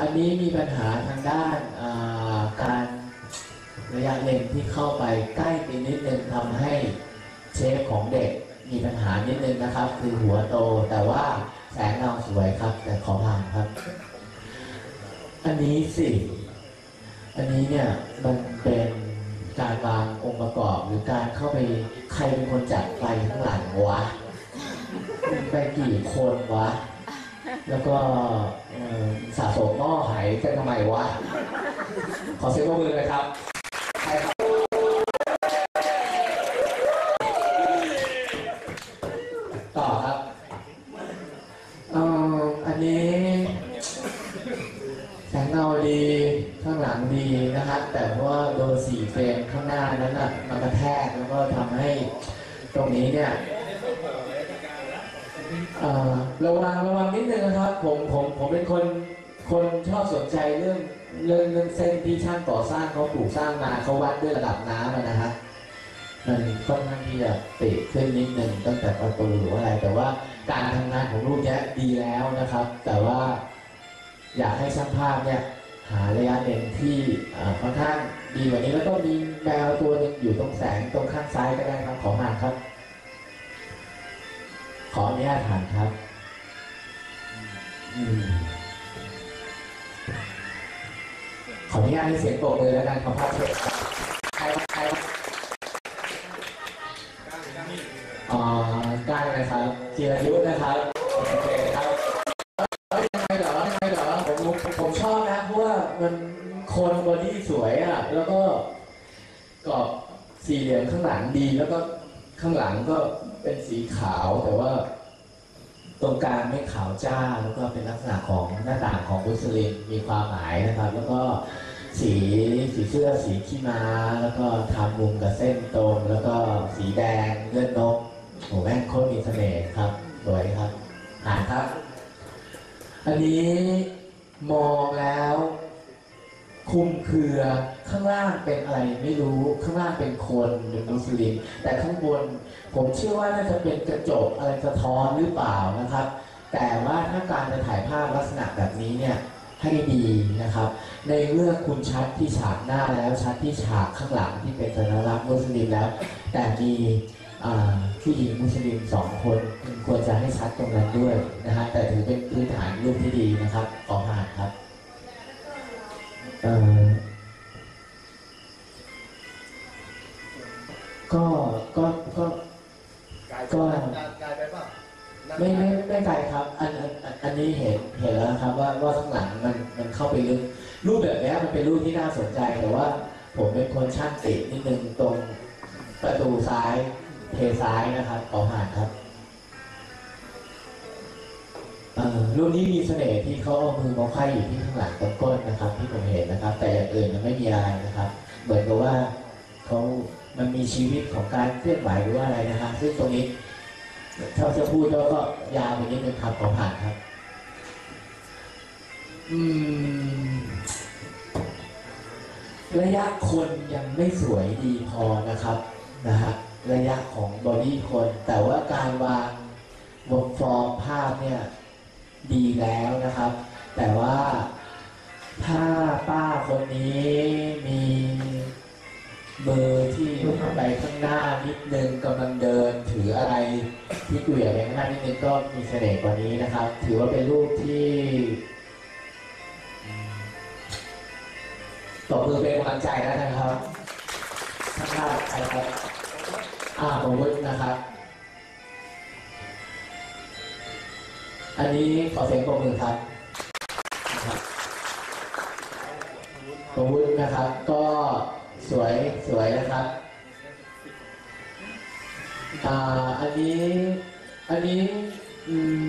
อันนี้มีปัญหาทางด้านการระยะเลนที่เข้าไปใกล้ไปนิดนึงทำให้เชฟของเด็กมีปัญหานิดนึงนะครับ คือหัวโตแต่ว่าแสงเงาสวยครับ แต่ขอผ่านครับ อันนี้สิ อันนี้เนี่ยมันเป็นการวางองค์ประกอบหรือการเข้าไปใครเป็นคนจัดไฟข้างหลังวะ ไปกี่คนวะ แล้วก็เอ่อสะสมหม้อหายกันทำไมวะ ขอเสียงปรบมือเลยครับใครครับต่อครับเอ่ออันนี้แสงเงาดีข้างหลังดีนะครับ แต่ว่าโดนสีเฟรมข้างหน้านั้นน่ะมันกระแทกแล้วก็ทำให้ตรงนี้เนี่ย ระวังระวังนิดนึงนะครับ ผมผมผมเป็นคนคนชอบสนใจเรื่องเรื่องเรื่องเส้นที่ช่างก่อสร้างเขาปลูกสร้างมาเขาวัดด้วยระดับน้ำนะฮะมันค่อนข้างที่จะติขึ้นนิดนึงตั้งแต่ประตูหรืออะไร แต่ว่าการทำงานของรูปเนี้ดีแล้วนะครับ แต่ว่าอยากให้ช่างภาพเนี่ยหาระยะเลนที่ค่อนข้างดีกว่านี้แล้วก็มีแมวตัวหนึงอยู่ตรงแสงตรงข้างซ้ายก็ได้ครับขอมาครับ ขออนุญาตถามครับอขออนุญาตให้เสียงปรบมือแล้วกันขอภาพเชิญครับใครใครอ๋อก้างนะครับจิรยุทธนะครับโอเคครับยังไงเหรอยังไงเหรอผมผมผมชอบนะเพราะว่ามันโคนบอดี้สวยอะ แล้วก็กรอบสี่เหลี่ยมข้างหลังดีแล้วก็ ข้างหลังก็เป็นสีขาวแต่ว่า ตรงกลางไม่ขาวจ้าแล้วก็เป็นลักษณะของหน้าต่างของมุสลิมมีความหมายนะครับ แล้วก็สีสีเสื้อสีขี้ม้าแล้วก็ทำมุมกับเส้นตรง แล้วก็สีแดงเลือดนกโหแม่งโคตรมีเสน่ห์ครับสวยครับอ่านครับ อันนี้มองแล้ว คุมเครือ ข้างล่างเป็นอะไรไม่รู้ข้างล่างเป็นคนเป็นมุสลิมแต่ข้างบนผมเชื่อว่าน่าจะเป็นกระจกอะไรสะท้อนหรือเปล่านะครับ แต่ว่าถ้าการจะถ่ายภาพลักษณะแบบนี้เนี่ยให้ดีนะครับ ในเมื่อคุณชัดที่ฉากหน้าแล้วชัดที่ฉากข้างหลังที่เป็นสัญลักษณ์มุสลิมแล้ว แต่มีผู้หญิงมุสลิมสองคนคุณควรจะให้ชัดตรงนั้นด้วยนะฮะแต่ถือเป็นพื้นฐานรูปที่ดีนะครับขอผ่านครับเอ่อ ก็ก็ก็กายกายไปเปล่าไม่ไม่ไม่ไกลครับ อันอันอันอันนี้เห็นเห็นแล้วนะครับว่าว่าข้างหลังมันมันเข้าไปลึกรูปแบบเนี้ยมันเป็นรูปที่น่าสนใจแต่ว่า ผมเป็นคนช่างตินิดนึงตรงประตูซ้ายเทซ้ายนะครับขอผ่านครับเอ่อรูปนี้มีเสน่ห์ที่เขาเอามือมาไขว้อยู่ที่ข้างหลังตรงก้นนะครับ ที่ผมเห็นนะครับ แต่อย่างอื่นมันไม่มีอะไรนะครับ เหมือนกับว่าเขา มันมีชีวิตของการเคลื่อนไหวหรือว่าอะไรนะครับซึ่งตรงนี้ถ้าจะพูดแล้วก็ยาวไปนิดนึงครับขอผ่านครับ อืม ระยะคนยังไม่สวยดีพอนะครับนะฮะระยะของบอดี้คน แต่ว่าการวางบนฟอร์มภาพเนี่ย ดีแล้วนะครับ แต่ว่าถ้าป้าคนนี้มี มือที่ไปข้างหน้านิดนึงกำลังเดินถืออะไรที่เกลี่ยไปข้างหน้านิดนึงก็มีเสน่ห์กว่านี้นะครับ ถือว่าเป็นรูปที่ตบมือเป็นกำลังใจแล้วนะครับข้างหน้าใครครับอ่าผมวุฒินะครับ อันนี้ขอเสียงปรบมือครับผมวุฒินะครับ ก็ สวยสวยนะครับอ่าอันนี้อันนี้อืม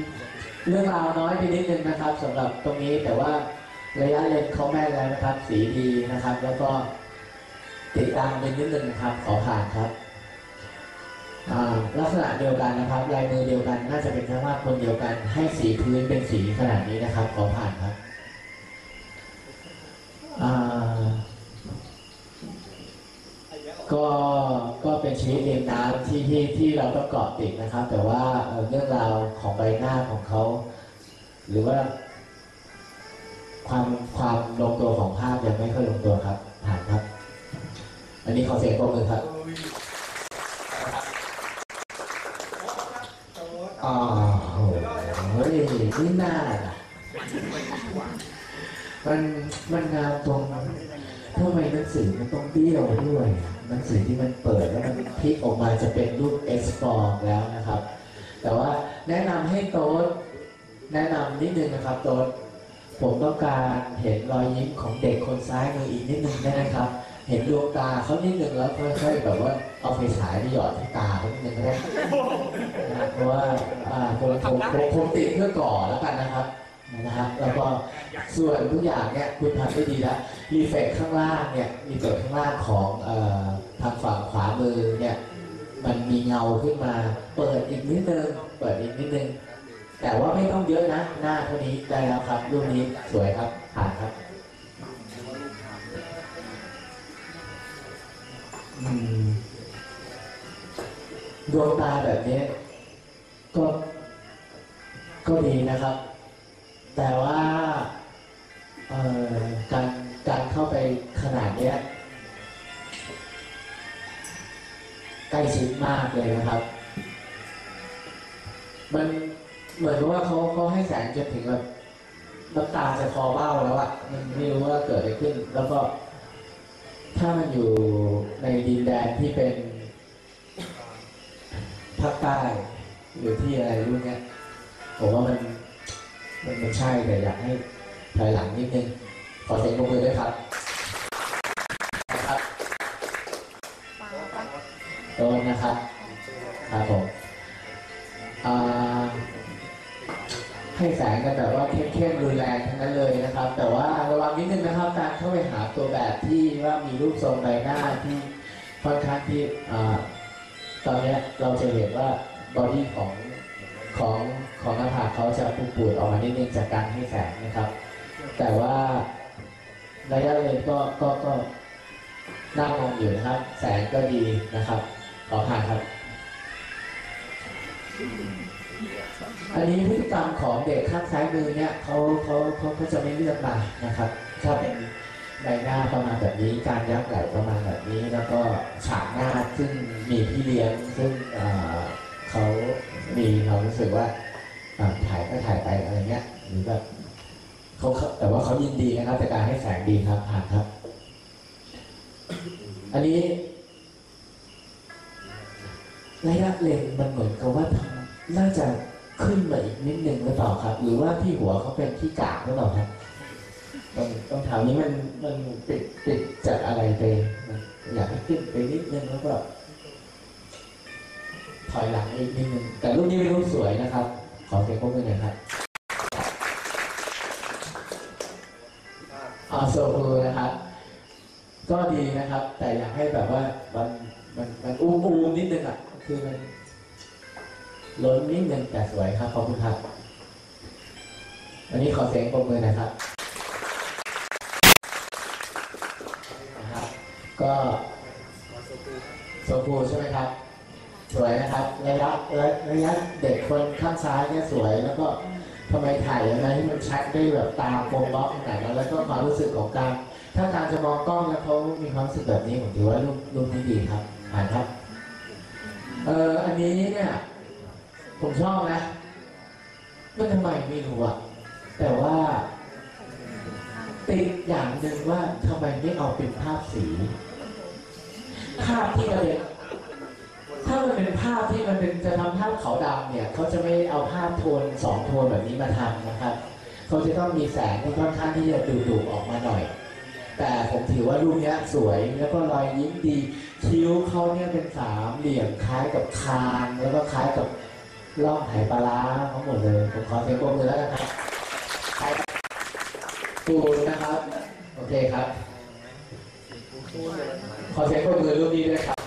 เรื่องราวน้อยไปนิดนึงนะครับสำหรับตรงนี้แต่ว่าระยะเลนเขาแม่นแล้วนะครับ สีดีนะครับ แล้วก็ติดตามไปนิดนึงนะครับ ขอผ่านครับอ่าลักษณะเดียวกันนะครับลายมือเดียวกันน่าจะเป็นช่างภาพคนเดียวกัน ให้สีพื้นเป็นสีขนาดนี้นะครับ ขอผ่านครับอ่า ก็ก็เป็นชีวิตเรียนน้ำที่ที่ที่เราต้องเกาะติดนะครับ แต่ว่าเอ่อเรื่องราวของใบหน้าของเขา หรือว่า ความความลงตัวของภาพยังไม่ค่อยลงตัวครับผ่านครับ อันนี้ขอเสียงปรบมือครับอ๋อโหนี่น่าล่ะมันมันงามตรงทำไมหนังสือมันต้องเบี้ยวด้วย หนังสือที่มันเปิดแล้วมันพลิกออกมาจะเป็นรูป X form แล้วนะครับ แต่ว่าแนะนำให้โต๊ดแนะนำนิดนึงนะครับโต๊ดผมต้องการเห็นรอยยิ้มของเด็กคนซ้ายมืออีกนิดนึงได้ไหมครับ เห็นดวงตาเขานิดนึงแล้วค่อยๆแบบว่าเอาไฟฉายไปหยอดที่ตาเขานิดนึงก็ได้นะเพราะว่าอ่าผมผมผมผมติดเพื่อก่อแล้วกันนะครับ นะฮะแล้วก็ส่วนทุกอย่างเนี่ยคุณทำได้ดีแล้วรีเฟกข้างล่างเนี่ยรีเฟกข้างล่างของออทางฝั่งขวามือเนี่ยมันมีเงาขึ้นมาเปิดอีกนิดนึงเปิดอีกนิดนึง แต่ว่าไม่ต้องเยอะนะ หน้าเท่านี้ได้แล้วครับรูปนี้สวยครับผ่านครับดวงตาแบบนี้ ล้ชิดมากเลยนะครับ มันเหมือนกับว่าเขาเขาให้แสงจนถึงแบบน้ำตาจะคอเบ้าแล้วอะมันไม่รู้ว่าเกิดอะไรขึ้น แล้วก็ ถ้ามันอยู่ในดินแดนที่เป็นภาคใต้หรือที่อะไรรุ่นเนี้ยผมว่ามันมันมันใช่แต่อยากให้ถอยหลังนิดนึงขอเสียงปรบมือด้วยนะครับ โดนนะครับครับผมให้แสงกันแบบว่าเข้มๆรุนแรงทั้งนั้นเลยนะครับ แต่ว่าระวังนิดนึงนะครับ การเข้าไปหาตัวแบบที่ว่ามีรูปทรงใบหน้าที่ค่อนข้างที่ตอนนี้เราจะเห็นว่าบอดี้ของของของหน้าผากเขาจะปูปูดออกมานิดนึงจากการให้แสงนะครับ แต่ว่าระยะเลนก็ก็ก็น่ามองอยู่นะครับ แสงก็ดีนะครับ ขอผ่านครับ อันนี้พฤติกรรมของเด็กข้างซ้ายมือเนี่ยเขาเขาเขาเขาจะไม่เลือกมานะครับ ถ้าเป็นใบหน้าประมาณแบบนี้ การยักไหล่ประมาณแบบนี้ แล้วก็ฉากหน้าซึ่งมีพี่เลี้ยงซึ่งเขามีควารู้สึกว่าถ่ายก็ถ่ายไปอะไรเงี้ยหรือแบบเขาเขาแต่ว่าเขายินดีนะครับแต่การให้แสงดีครับผ่านครับ อันนี้ ระยะเลนมันเหมือนกับว่าน่าจะขึ้นมาอีกนิดนึงหรือเปล่าครับ หรือว่าที่หัวเขาเป็นที่กากหรือเปล่าครับตรงตรงแถวนี้มันมันติดติดจากอะไรไปอยากให้ขึ้นไปนิดนึงแล้วก็ถอยหลังอีกนิดนึงแต่รูปนี้เป็นรูปสวยนะครับ ขอเสียงปรบมือหน่อยครับอาโซฟูนะครับก็ดีนะครับ แต่อยากให้แบบว่ามันมันมันอูมอูมนิดนึงอะ คือมันล้นนิดนึงแต่สวยครับ ขอบคุณครับ วันนี้ขอเสียงปรบมือนะครับนะครับ ก็โซฟูใช่ไหมครับ สวยนะครับระยะระยะเด็กคนข้างซ้ายเนี่ยสวยแล้วก็ทำไมถ่ายยังไงให้มันชัดได้แบบตามโฟมบล็อกขนาดนั้นแล้วก็ความรู้สึกของการ ถ้าการจะมองกล้องแล้วเขามีความรู้สึกแบบนี้ผมถือว่ารูปรูปนี้ดีครับผ่านครับ เอออันนี้เนี่ย ผมชอบนะมันทำไมไม่รู้อะแต่ว่าติดอย่างหนึ่งว่าทำไมไม่เอาเป็นภาพสี ภาพที่มันเป็นถ้ามันเป็นภาพที่มันเป็นจะทำภาพขาวดำเนี่ยเขาจะไม่เอาภาพโทนสองโทนแบบนี้มาทำนะครับเขาจะต้องมีแสงที่ค่อนข้างที่จะดูดุออกมาหน่อย แต่ผมถือว่ารูปนี้สวยแล้วก็รอยยิ้มดี คิ้วเขาเนี่ยเป็นสามเหลี่ยมคล้ายกับคางแล้วก็คล้ายกับล่องไหปลาร้าทั้งหมดเลยผมขอเสียงปรบมือแล้วกันครับใครปูนนะครับ โอเคครับ ขอเสียงปรบมือรูปนี้ด้วยครับ